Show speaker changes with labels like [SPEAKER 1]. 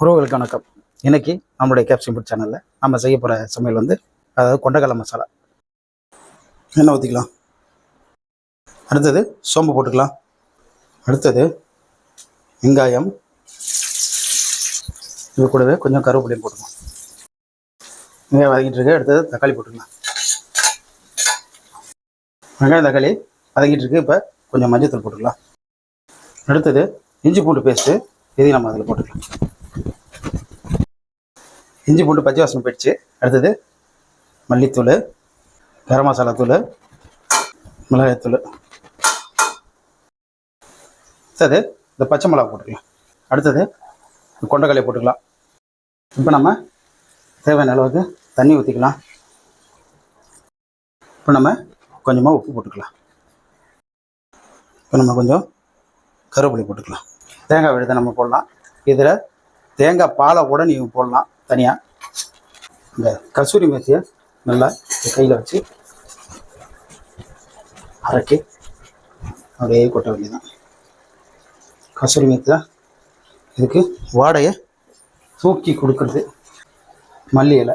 [SPEAKER 1] உறவுகளுக்கு வணக்கம். இன்னைக்கு நம்மளுடைய கேப்சிங் ஃபுட் சேனலில் நம்ம செய்ய போகிற சமையல் வந்து அதாவது கொண்டக்கடலை மசாலா. எண்ணெய் ஊற்றிக்கலாம் அடுத்தது சோம்பு போட்டுக்கலாம். அடுத்தது வெங்காயம். இது கூடவே கொஞ்சம் கருவேப்பிலையும் போட்டுக்கலாம். வெங்காயம் வதங்கிட்டு இருக்கு. அடுத்தது தக்காளி போட்டுக்கலாம். வெங்காயம் தக்காளி வதங்கிட்டு இருக்கு. இப்போ கொஞ்சம் மஞ்சத்தூள் போட்டுக்கலாம். அடுத்தது இஞ்சி பூண்டு பேஸ்ட்டு இதையும் நம்ம அதில் போட்டுக்கலாம். இஞ்சி பூண்டு பச்சை வாசனை போயிடுச்சு. அடுத்தது மல்லித்தூள் கரம் மசாலா தூள் மிளகாய்த்தூள் அடுத்தது இந்த பச்சை மிளகா போட்டுக்கலாம். அடுத்தது கொண்டக்கடலை போட்டுக்கலாம். இப்போ நம்ம தேவையான அளவுக்கு தண்ணி ஊற்றிக்கலாம் இப்போ நம்ம கொஞ்சமாக உப்பு போட்டுக்கலாம். இப்போ நம்ம கொஞ்சம் கருவேப்பிலை போட்டுக்கலாம். தேங்காய் விழுத நம்ம போடலாம். இதில் தேங்காய் பாலை கூட நீங்கள் போடலாம். தனியாக இந்த கசூரி மேத்தியை நல்லா கையில் வச்சு அரைக்கி அப்படியே கொட்ட வேண்டியதான் கசூரி மேத்தி தான் இதுக்கு வாடையை தூக்கி கொடுக்குறது மல்லி இலை.